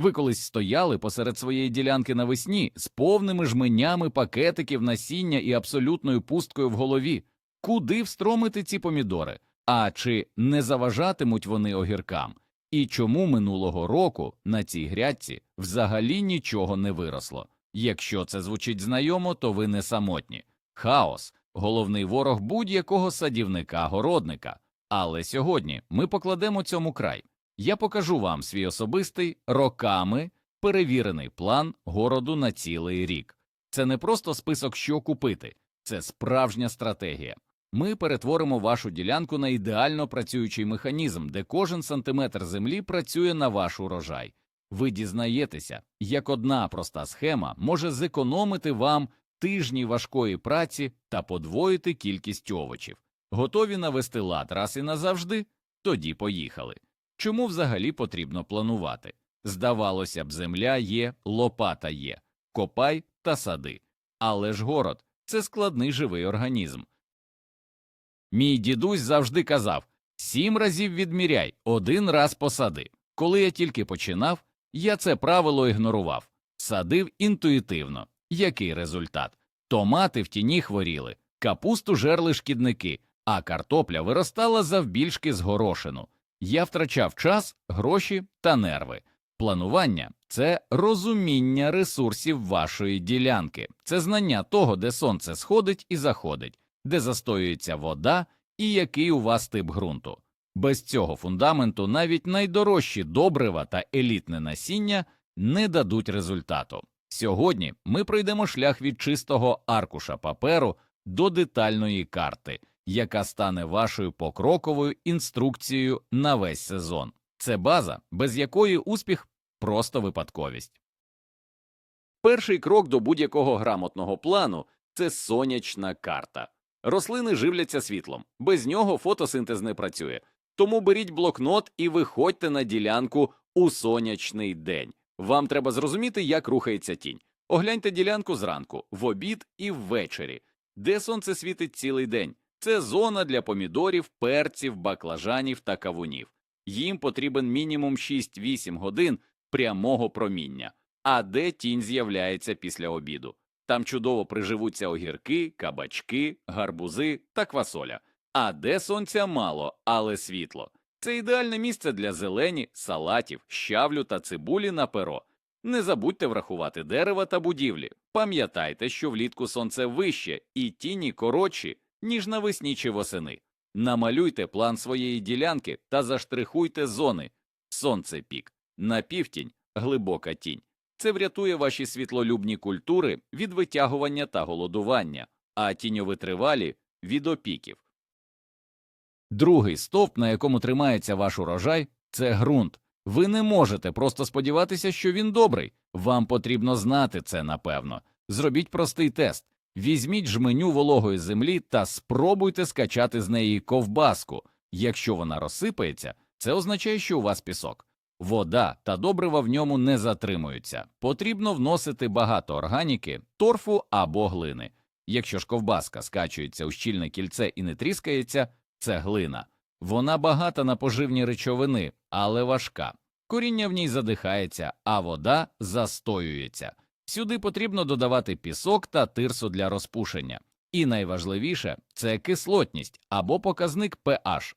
Ви колись стояли посеред своєї ділянки навесні з повними жменями пакетиків насіння і абсолютною пусткою в голові. Куди встромити ці помідори? А чи не заважатимуть вони огіркам? І чому минулого року на цій грядці взагалі нічого не виросло? Якщо це звучить знайомо, то ви не самотні. Хаос головний ворог будь-якого садівника-городника. Але сьогодні ми покладемо цьому край. Я покажу вам свій особистий роками перевірений план городу на цілий рік. Це не просто список, що купити, це справжня стратегія. Ми перетворимо вашу ділянку на ідеально працюючий механізм, де кожен сантиметр землі працює на ваш урожай. Ви дізнаєтеся, як одна проста схема може зекономити вам тижні важкої праці та подвоїти кількість овочів. Готові навести лад раз і назавжди? Тоді поїхали. Чому взагалі потрібно планувати? Здавалося б, земля є, лопата є, копай та сади. Але ж город це складний живий організм. Мій дідусь завжди казав сім разів відміряй, один раз посади. Коли я тільки починав, я це правило ігнорував, садив інтуїтивно. Який результат? Томати в тіні хворіли, капусту жерли шкідники, а картопля виростала завбільшки з горошину. Я втрачав час, гроші та нерви. Планування це розуміння ресурсів вашої ділянки, це знання того, де сонце сходить і заходить, де застоюється вода і який у вас тип ґрунту. Без цього фундаменту навіть найдорожчі добрива та елітне насіння не дадуть результату. Сьогодні ми пройдемо шлях від чистого аркуша паперу до детальної карти, яка стане вашою покроковою інструкцією на весь сезон. Це база, без якої успіх просто випадковість. Перший крок до будь-якого грамотного плану це сонячна карта. Рослини живляться світлом, без нього фотосинтез не працює. Тому беріть блокнот і виходьте на ділянку у сонячний день. Вам треба зрозуміти, як рухається тінь. Огляньте ділянку зранку, в обід і ввечері, де сонце світить цілий день. Це зона для помідорів, перців, баклажанів та кавунів. Їм потрібен мінімум 6-8 годин прямого проміння, а де тінь з'являється після обіду. Там чудово приживуться огірки, кабачки, гарбузи та квасоля. А де сонця мало, але світло. Це ідеальне місце для зелені, салатів, щавлю та цибулі на перо. Не забудьте врахувати дерева та будівлі. Пам'ятайте, що влітку сонце вище і тіні коротші, ніж навесні чи восени. Намалюйте план своєї ділянки та заштрихуйте зони. Сонце пік, напівтінь, глибока тінь. Це врятує ваші світлолюбні культури від витягування та голодування, а тіньовитривалі від опіків. Другий стовп, на якому тримається ваш урожай, це ґрунт. Ви не можете просто сподіватися, що він добрий. Вам потрібно знати це напевно. Зробіть простий тест. Візьміть жменю вологої землі та спробуйте скачати з неї ковбаску. Якщо вона розсипається, це означає, що у вас пісок. Вода та добрива в ньому не затримуються. Потрібно вносити багато органіки, торфу або глини. Якщо ж ковбаска скачується у щільне кільце і не тріскається, це глина. Вона багата на поживні речовини, але важка. Коріння в ній задихається, а вода застоюється. Сюди потрібно додавати пісок та тирсу для розпушення. І найважливіше це кислотність або показник pH.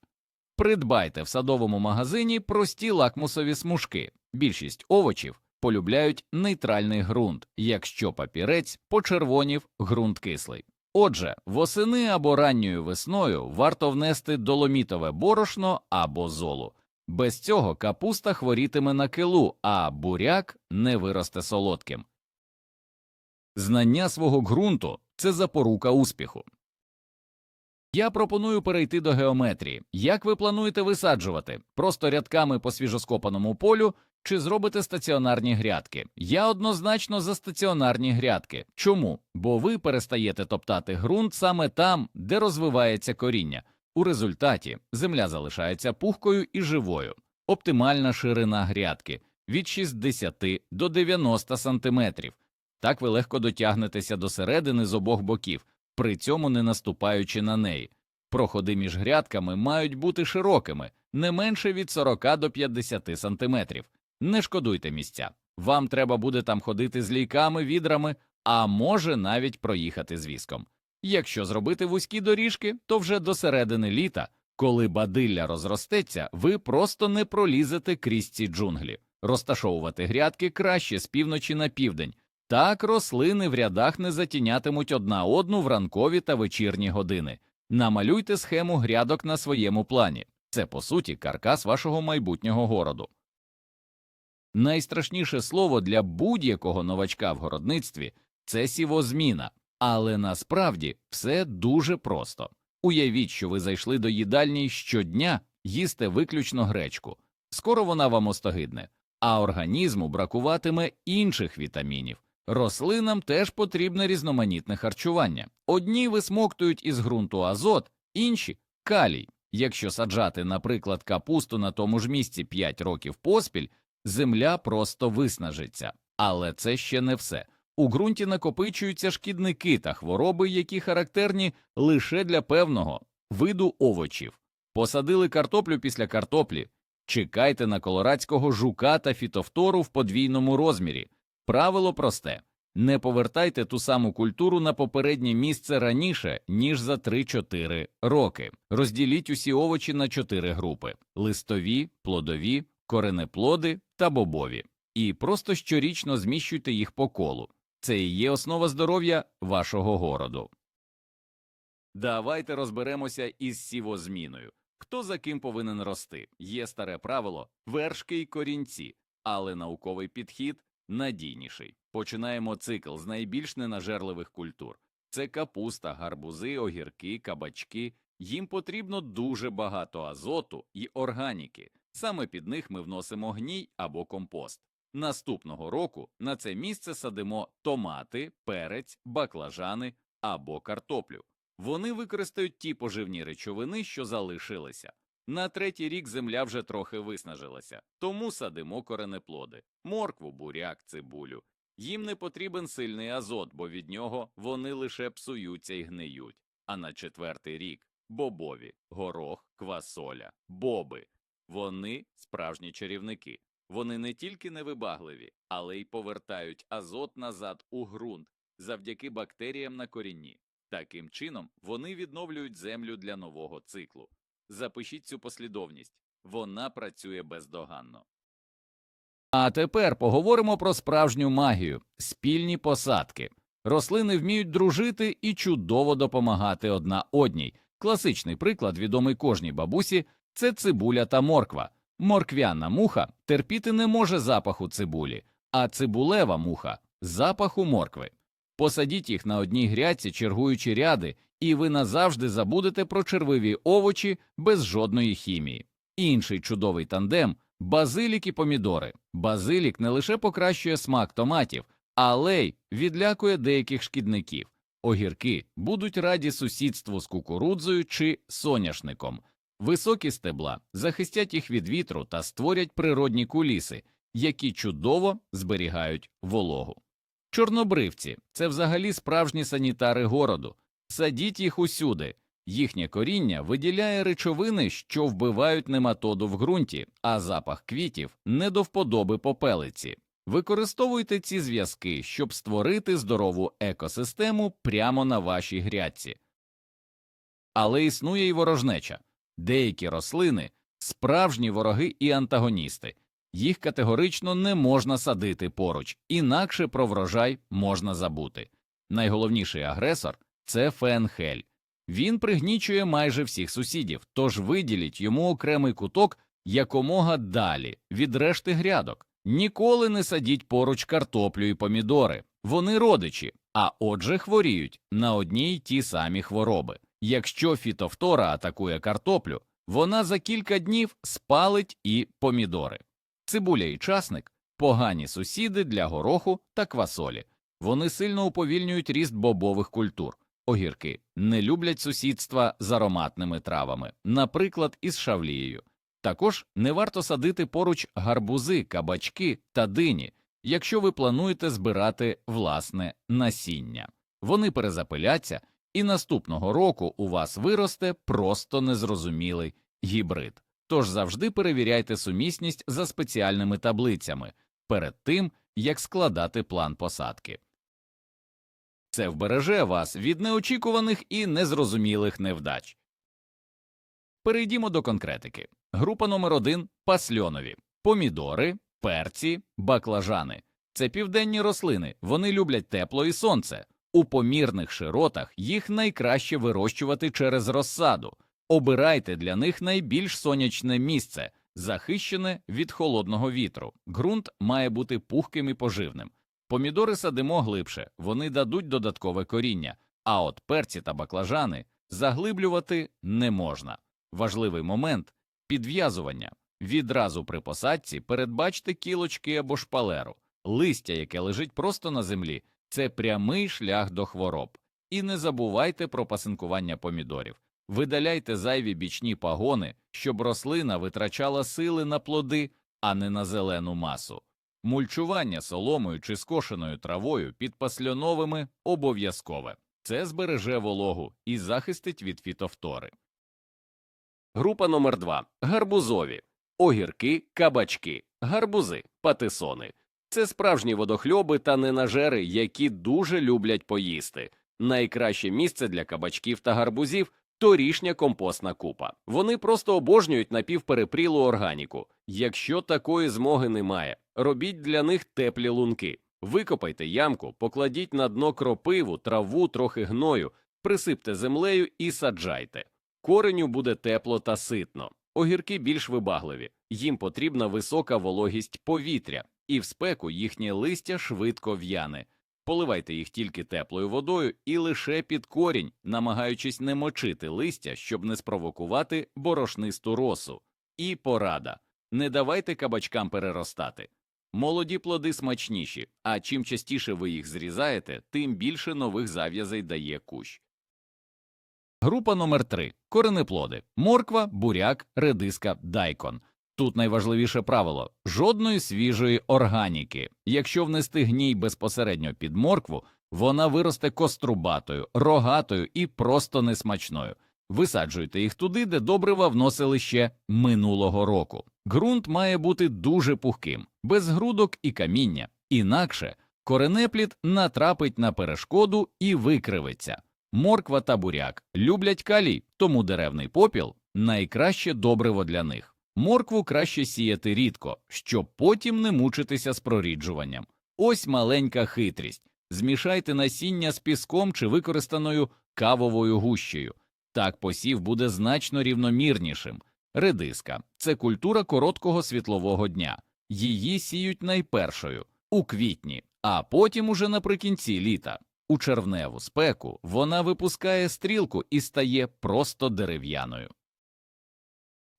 Придбайте в садовому магазині прості лакмусові смужки. Більшість овочів полюбляють нейтральний ґрунт, якщо папірець почервонів ґрунт кислий. Отже, восени або ранньою весною варто внести доломітове борошно або золу. Без цього капуста хворітиме на килу, а буряк не виросте солодким. Знання свого ґрунту це запорука успіху. Я пропоную перейти до геометрії. Як ви плануєте висаджувати? Просто рядками по свіжоскопаному полю чи зробите стаціонарні грядки? Я однозначно за стаціонарні грядки. Чому? Бо ви перестаєте топтати ґрунт саме там, де розвивається коріння. У результаті земля залишається пухкою і живою. Оптимальна ширина грядки від 60 до 90 сантиметрів. Так ви легко дотягнетеся до середини з обох боків, при цьому не наступаючи на неї. Проходи між грядками мають бути широкими, не менше від 40 до 50 сантиметрів. Не шкодуйте місця. Вам треба буде там ходити з лійками, відрами, а може навіть проїхати з візком. Якщо зробити вузькі доріжки, то вже до середини літа, коли бадилля розростеться, ви просто не пролізете крізь ці джунглі. Розташовувати грядки краще з півночі на південь. Так рослини в рядах не затінятимуть одна одну в ранкові та вечірні години. Намалюйте схему грядок на своєму плані. Це, по суті, каркас вашого майбутнього городу. Найстрашніше слово для будь-якого новачка в городництві це сівозміна, але насправді все дуже просто. Уявіть, що ви зайшли до їдальні щодня їсте виключно гречку. Скоро вона вам остогидне, а організму бракуватиме інших вітамінів. Рослинам теж потрібне різноманітне харчування. Одні висмоктують із ґрунту азот, інші калій. Якщо саджати, наприклад, капусту на тому ж місці 5 років поспіль, земля просто виснажиться. Але це ще не все. У ґрунті накопичуються шкідники та хвороби, які характерні лише для певного виду овочів. Посадили картоплю після картоплі. Чекайте на колорадського жука та фітофтору в подвійному розмірі. Правило просте не повертайте ту саму культуру на попереднє місце раніше, ніж за 3-4 роки. Розділіть усі овочі на 4 групи: листові, плодові, коренеплоди та бобові. І просто щорічно зміщуйте їх по колу. Це і є основа здоров'я вашого городу. Давайте розберемося із сівозміною. Хто за ким повинен рости? Є старе правило вершки й корінці, але науковий підхід надійніший. Починаємо цикл з найбільш ненажерливих культур. Це капуста, гарбузи, огірки, кабачки. Їм потрібно дуже багато азоту і органіки. Саме під них ми вносимо гній або компост. Наступного року на це місце садимо томати, перець, баклажани або картоплю. Вони використають ті поживні речовини, що залишилися. На третій рік земля вже трохи виснажилася, тому садимо коренеплоди, моркву, буряк, цибулю. Їм не потрібен сильний азот, бо від нього вони лише псуються і гниють. А на четвертий рік бобові, горох, квасоля, боби. Вони справжні чарівники. Вони не тільки невибагливі, але й повертають азот назад у ґрунт завдяки бактеріям на корінні. Таким чином вони відновлюють землю для нового циклу. Запишіть цю послідовність вона працює бездоганно. А тепер поговоримо про справжню магію спільні посадки. Рослини вміють дружити і чудово допомагати одна одній. Класичний приклад, відомий кожній бабусі, це цибуля та морква. Морквяна муха терпіти не може запаху цибулі, а цибулева муха запаху моркви. Посадіть їх на одній грядці, чергуючи ряди, і ви назавжди забудете про червиві овочі без жодної хімії. Інший чудовий тандем базилік і помідори. Базилік не лише покращує смак томатів, але й відлякує деяких шкідників. Огірки будуть раді сусідству з кукурудзою чи соняшником. Високі стебла захистять їх від вітру та створять природні куліси, які чудово зберігають вологу. Чорнобривці це взагалі справжні санітари городу. Садіть їх усюди. Їхнє коріння виділяє речовини, що вбивають нематоду в ґрунті, а запах квітів не до вподоби попелиці. Використовуйте ці зв'язки, щоб створити здорову екосистему прямо на вашій грядці. Але існує й ворожнеча. Деякі рослини справжні вороги і антагоністи. Їх категорично не можна садити поруч, інакше про врожай можна забути. Найголовніший агресор це фенхель. Він пригнічує майже всіх сусідів, тож виділіть йому окремий куток якомога далі від решти грядок. Ніколи не садіть поруч картоплю і помідори. Вони родичі, а отже хворіють на одні й ті самі хвороби. Якщо фітофтора атакує картоплю, вона за кілька днів спалить і помідори. Цибуля і часник погані сусіди для гороху та квасолі. Вони сильно уповільнюють ріст бобових культур. Огірки не люблять сусідства з ароматними травами, наприклад, із шавлією. Також не варто садити поруч гарбузи, кабачки та дині, якщо ви плануєте збирати власне насіння. Вони перезапиляться, і наступного року у вас виросте просто незрозумілий гібрид. тож завжди перевіряйте сумісність за спеціальними таблицями перед тим, як складати план посадки. Це вбереже вас від неочікуваних і незрозумілих невдач. Перейдімо до конкретики. Група номер 1 пасльонові, помідори, перці, баклажани. Це південні рослини, вони люблять тепло і сонце. У помірних широтах їх найкраще вирощувати через розсаду. Обирайте для них найбільш сонячне місце, захищене від холодного вітру. Ґрунт має бути пухким і поживним. Помідори садимо глибше, вони дадуть додаткове коріння, а от перці та баклажани заглиблювати не можна. Важливий момент підв'язування. Відразу при посадці передбачте кілочки або шпалеру. Листя, яке лежить просто на землі, це прямий шлях до хвороб. І не забувайте про пасинкування помідорів. Видаляйте зайві бічні пагони, щоб рослина витрачала сили на плоди, а не на зелену масу. Мульчування соломою чи скошеною травою під пасльоновими обов'язкове. Це збереже вологу і захистить від фітофтори. Група номер 2 гарбузові, огірки, кабачки, гарбузи, патисони. Це справжні водохльоби та ненажери, які дуже люблять поїсти. Найкраще місце для кабачків та гарбузів торішня компостна купа. Вони просто обожнюють напівперепрілу органіку. Якщо такої змоги немає, робіть для них теплі лунки. Викопайте ямку, покладіть на дно кропиву, траву, трохи гною, присипте землею і саджайте. Кореню буде тепло та ситно. Огірки більш вибагливі, їм потрібна висока вологість повітря, і в спеку їхнє листя швидко в'яне. Поливайте їх тільки теплою водою і лише під корінь, намагаючись не мочити листя, щоб не спровокувати борошнисту росу. І порада не давайте кабачкам переростати. Молоді плоди смачніші, а чим частіше ви їх зрізаєте, тим більше нових зав'язей дає кущ. Група номер 3 коренеплоди морква, буряк, редиска, дайкон. Тут найважливіше правило жодної свіжої органіки. Якщо внести гній безпосередньо під моркву, вона виросте кострубатою, рогатою і просто несмачною. Висаджуйте їх туди, де добрива вносили ще минулого року. Ґрунт має бути дуже пухким, без грудок і каміння, інакше коренеплід натрапить на перешкоду і викривиться. Морква та буряк люблять калій, тому деревний попіл найкраще добриво для них. Моркву краще сіяти рідко, щоб потім не мучитися з проріджуванням. Ось маленька хитрість. Змішайте насіння з піском чи використаною кавовою гущею. Так посів буде значно рівномірнішим. Редиска це культура короткого світлового дня. Її сіють найпершою у квітні, а потім уже наприкінці літа. У червневу спеку вона випускає стрілку і стає просто дерев'яною.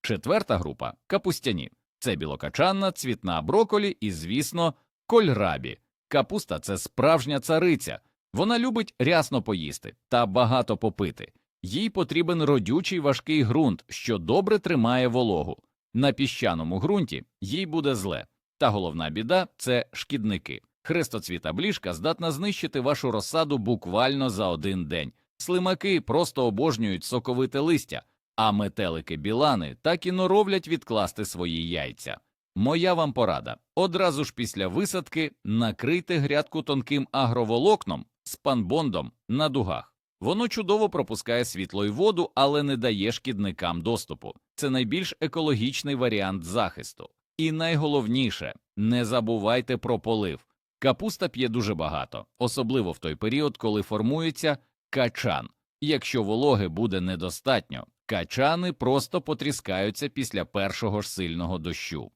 Четверта група капустяні це білокачанна, цвітна броколі і, звісно, кольрабі. Капуста це справжня цариця. Вона любить рясно поїсти та багато попити. Їй потрібен родючий важкий ґрунт, що добре тримає вологу. На піщаному ґрунті їй буде зле. Та головна біда це шкідники. Хрестоцвіта бліжка здатна знищити вашу розсаду буквально за один день. Слимаки просто обожнюють соковите листя, а метелики білани так і норовлять відкласти свої яйця. Моя вам порада одразу ж після висадки накрийте грядку тонким агроволокном з панбондом на дугах. Воно чудово пропускає світло й воду, але не дає шкідникам доступу. Це найбільш екологічний варіант захисту. І найголовніше не забувайте про полив. Капуста п'є дуже багато, особливо в той період, коли формується качан. Якщо вологи буде недостатньо, качани просто потріскаються після першого ж сильного дощу.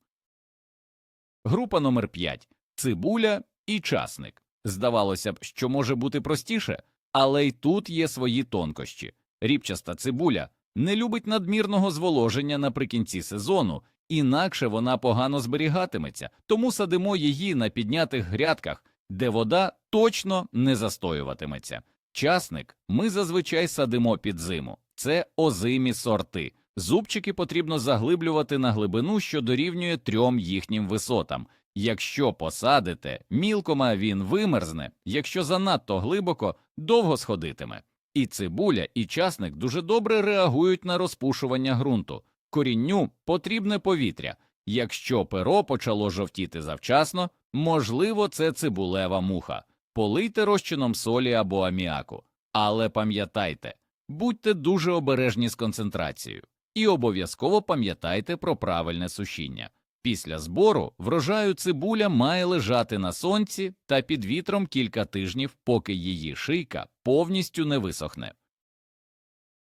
Група номер 5 цибуля і часник. Здавалося б, що може бути простіше, але й тут є свої тонкощі. Ріпчаста цибуля не любить надмірного зволоження наприкінці сезону, інакше вона погано зберігатиметься, тому садимо її на піднятих грядках, де вода точно не застоюватиметься. Часник ми зазвичай садимо під зиму. Це озимі сорти. Зубчики потрібно заглиблювати на глибину, що дорівнює трьом їхнім висотам. Якщо посадите, мілкома він вимерзне, якщо занадто глибоко, довго сходитиме. І цибуля, і часник дуже добре реагують на розпушування ґрунту. Корінню потрібне повітря. Якщо перо почало жовтіти завчасно, можливо, це цибулева муха. Полийте розчином солі або аміаку. Але пам'ятайте, будьте дуже обережні з концентрацією. І обов'язково пам'ятайте про правильне сушіння. Після збору врожаю цибуля має лежати на сонці та під вітром кілька тижнів, поки її шийка повністю не висохне.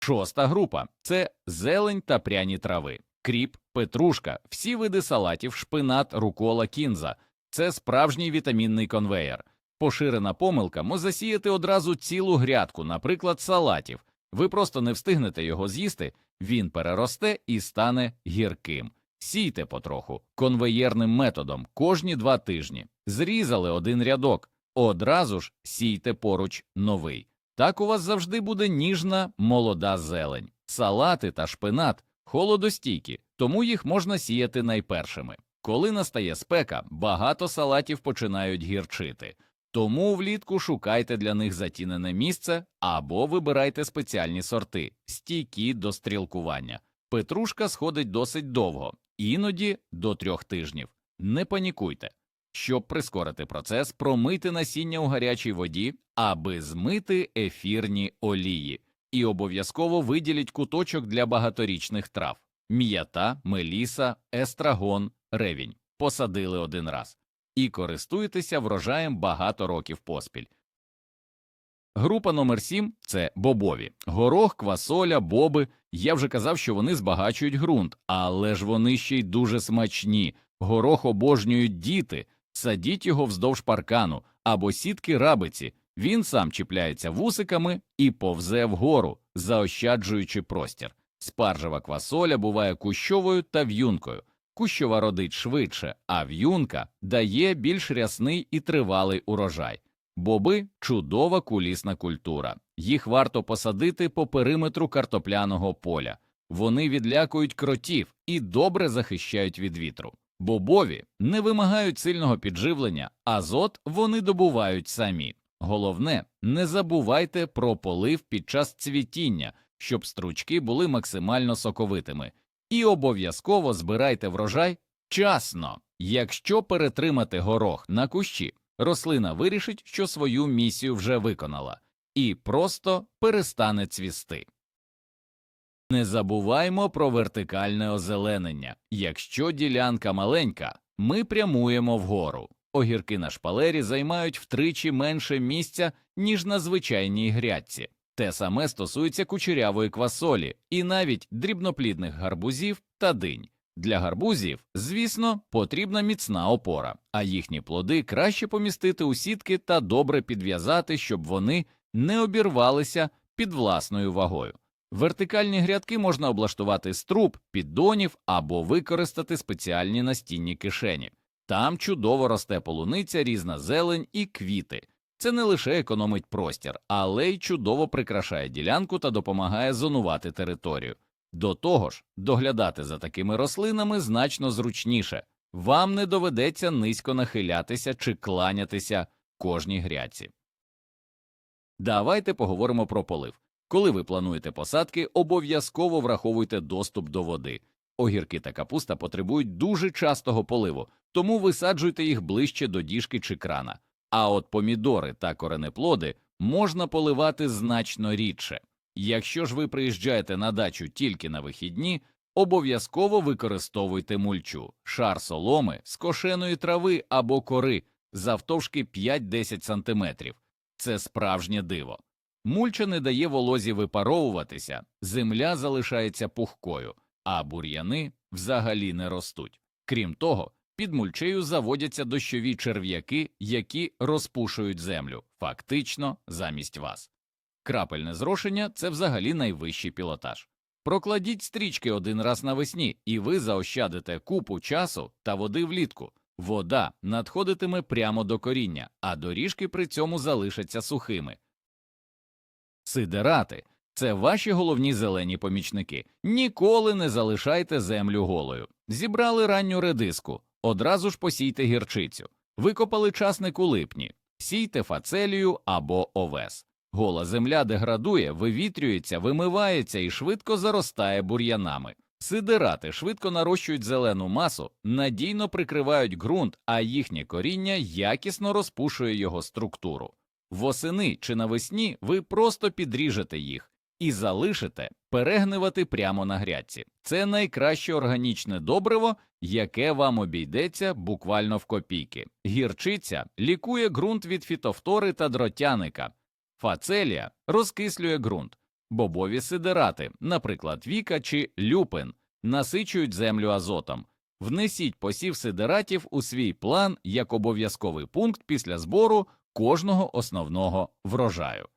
Шоста група це зелень та пряні трави, кріп, петрушка, всі види салатів, шпинат, рукола, кінза. Це справжній вітамінний конвеєр. Поширена помилка може засіяти одразу цілу грядку, наприклад, салатів. Ви просто не встигнете його з'їсти, він переросте і стане гірким. Сійте потроху конвеєрним методом кожні два тижні. Зрізали один рядок, одразу ж сійте поруч новий. Так у вас завжди буде ніжна молода зелень. Салати та шпинат холодостійкі, тому їх можна сіяти найпершими. Коли настає спека, багато салатів починають гірчити. Тому влітку шукайте для них затінене місце або вибирайте спеціальні сорти, стійкі до стрілкування. Петрушка сходить досить довго, іноді до трьох тижнів. Не панікуйте. Щоб прискорити процес, промийте насіння у гарячій воді, аби змити ефірні олії, і обов'язково виділіть куточок для багаторічних трав м'ята, меліса, естрагон, ревінь. Посадили один раз і користуйтеся врожаєм багато років поспіль. Група номер 7 – це бобові. Горох, квасоля, боби. Я вже казав, що вони збагачують ґрунт, але ж вони ще й дуже смачні. Горох обожнюють діти. Садіть його вздовж паркану або сітки рабиці. Він сам чіпляється вусиками і повзе вгору, заощаджуючи простір. Спаржева квасоля буває кущовою та в'юнкою. Кущова родить швидше, а в'юнка дає більш рясний і тривалий урожай. Боби чудова кулісна культура. Їх варто посадити по периметру картопляного поля. Вони відлякують кротів і добре захищають від вітру. Бобові не вимагають сильного підживлення, азот вони добувають самі. Головне, не забувайте про полив під час цвітіння, щоб стручки були максимально соковитими. І обов'язково збирайте врожай вчасно. Якщо перетримати горох на кущі, рослина вирішить, що свою місію вже виконала, і просто перестане цвісти. Не забуваймо про вертикальне озеленення. Якщо ділянка маленька, ми прямуємо вгору. Огірки на шпалері займають втричі менше місця, ніж на звичайній грядці. Те саме стосується кучерявої квасолі і навіть дрібноплідних гарбузів та динь. Для гарбузів, звісно, потрібна міцна опора, а їхні плоди краще помістити у сітки та добре підв'язати, щоб вони не обірвалися під власною вагою. Вертикальні грядки можна облаштувати з труб, піддонів або використати спеціальні настінні кишені. Там чудово росте полуниця, різна зелень і квіти. Це не лише економить простір, але й чудово прикрашає ділянку та допомагає зонувати територію. До того ж, доглядати за такими рослинами значно зручніше, вам не доведеться низько нахилятися чи кланятися кожній грядці. Давайте поговоримо про полив. Коли ви плануєте посадки, обов'язково враховуйте доступ до води. Огірки та капуста потребують дуже частого поливу, тому висаджуйте їх ближче до діжки чи крана. А от помідори та коренеплоди можна поливати значно рідше. Якщо ж ви приїжджаєте на дачу тільки на вихідні, обов'язково використовуйте мульчу, шар соломи, скошеної трави або кори завтовшки 5-10 см. Це справжнє диво. Мульча не дає волозі випаровуватися, земля залишається пухкою, а бур'яни взагалі не ростуть. Крім того, під мульчею заводяться дощові черв'яки, які розпушують землю, фактично замість вас. Крапельне зрошення це взагалі найвищий пілотаж. Прокладіть стрічки один раз навесні, і ви заощадите купу часу та води влітку. Вода надходитиме прямо до коріння, а доріжки при цьому залишаться сухими. Сидерати це ваші головні зелені помічники. Ніколи не залишайте землю голою. Зібрали ранню редиску, одразу ж посійте гірчицю, викопали часник у липні, сійте фацелію або овес. Гола земля деградує, вивітрюється, вимивається і швидко заростає бур'янами. Сидирати швидко нарощують зелену масу, надійно прикривають ґрунт, а їхнє коріння якісно розпушує його структуру. Восени чи навесні ви просто підріжете їх і залишите перегнивати прямо на грядці. Це найкраще органічне добриво, яке вам обійдеться буквально в копійки. Гірчиця лікує ґрунт від фітофтори та дротяника. Фацелія розкислює ґрунт. Бобові сидирати, наприклад, віка чи люпин, насичують землю азотом. Внесіть посів сидиратів у свій план як обов'язковий пункт після збору кожного основного врожаю.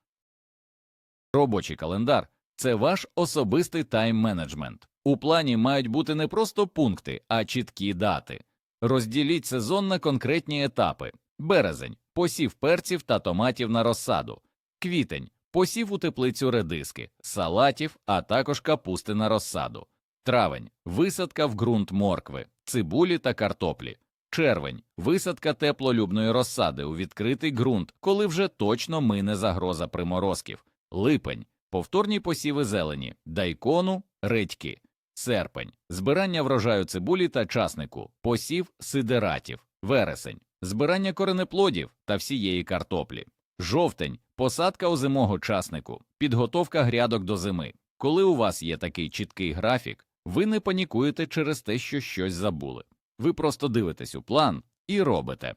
Робочий календар це ваш особистий тайм-менеджмент. У плані мають бути не просто пункти, а чіткі дати. Розділіть сезон на конкретні етапи: березень, посів перців та томатів на розсаду, квітень, посів у теплицю редиски, салатів, а також капусти на розсаду, травень, висадка в ґрунт моркви, цибулі та картоплі. Червень висадка теплолюбної розсади у відкритий ґрунт, коли вже точно мине загроза приморозків. Липень повторні посіви зелені, дайкону, редьки. Серпень збирання врожаю цибулі та часнику, посів сидератів, вересень, збирання коренеплодів та всієї картоплі. Жовтень посадка озимого часнику, підготовка грядок до зими. Коли у вас є такий чіткий графік, ви не панікуєте через те, що щось забули. Ви просто дивитесь у план і робите.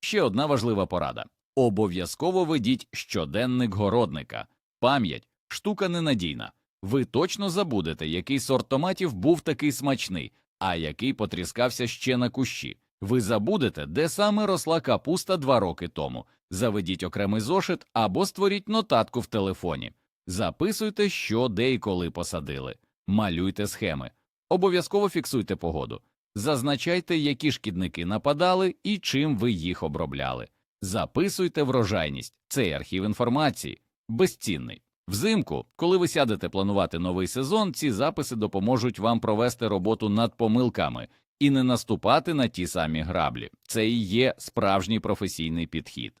Ще одна важлива порада обов'язково ведіть щоденник городника. Пам'ять штука ненадійна. Ви точно забудете, який сорт томатів був такий смачний, а який потріскався ще на кущі. Ви забудете, де саме росла капуста два роки тому. Заведіть окремий зошит або створіть нотатку в телефоні. Записуйте, що де і коли посадили, малюйте схеми, обов'язково фіксуйте погоду, зазначайте, які шкідники нападали і чим ви їх обробляли. Записуйте врожайність, цей архів інформації безцінний. Взимку, коли ви сядете планувати новий сезон, ці записи допоможуть вам провести роботу над помилками і не наступати на ті самі граблі. Це і є справжній професійний підхід.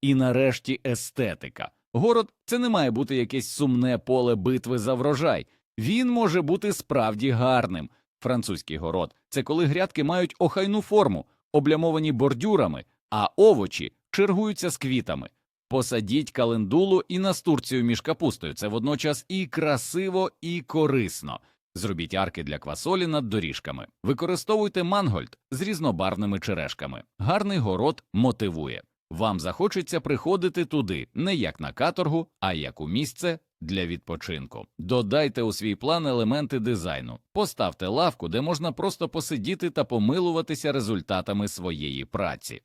І нарешті естетика. Город це не має бути якесь сумне поле битви за врожай. Він може бути справді гарним. Французький город це коли грядки мають охайну форму, облямовані бордюрами, а овочі чергуються з квітами. Посадіть календулу і настурцію між капустою. Це водночас і красиво, і корисно. Зробіть арки для квасолі над доріжками. Використовуйте мангольд з різнобарвними черешками. Гарний город мотивує. Вам захочеться приходити туди не як на каторгу, а як у місце для відпочинку. Додайте у свій план елементи дизайну, поставте лавку, де можна просто посидіти та помилуватися результатами своєї праці.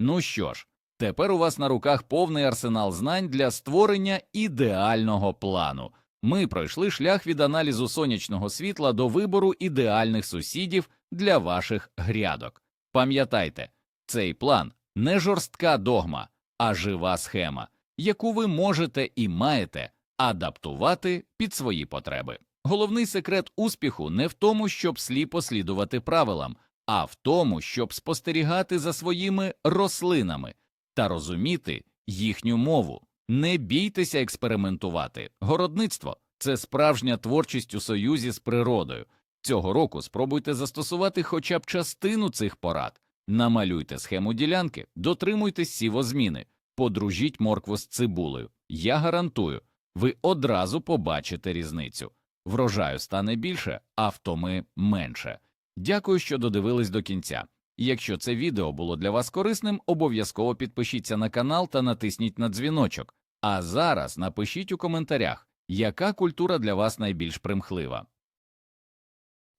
Ну що ж, тепер у вас на руках повний арсенал знань для створення ідеального плану. Ми пройшли шлях від аналізу сонячного світла до вибору ідеальних сусідів для ваших грядок. Пам'ятайте, цей план не жорстка догма, а жива схема, яку ви можете і маєте адаптувати під свої потреби. Головний секрет успіху не в тому, щоб сліпо слідувати правилам, а в тому, щоб спостерігати за своїми рослинами та розуміти їхню мову. Не бійтеся експериментувати. Городництво це справжня творчість у союзі з природою. Цього року спробуйте застосувати хоча б частину цих порад. Намалюйте схему ділянки, дотримуйтесь сівозміни, подружіть моркву з цибулею. Я гарантую, ви одразу побачите різницю. Врожаю стане більше, а втоми менше. Дякую, що додивились до кінця. Якщо це відео було для вас корисним, обов'язково підпишіться на канал та натисніть на дзвіночок. А зараз напишіть у коментарях, яка культура для вас найбільш примхлива.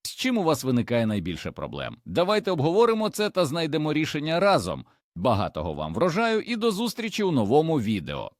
З чим у вас виникає найбільше проблем? Давайте обговоримо це та знайдемо рішення разом. Багатого вам врожаю і до зустрічі у новому відео.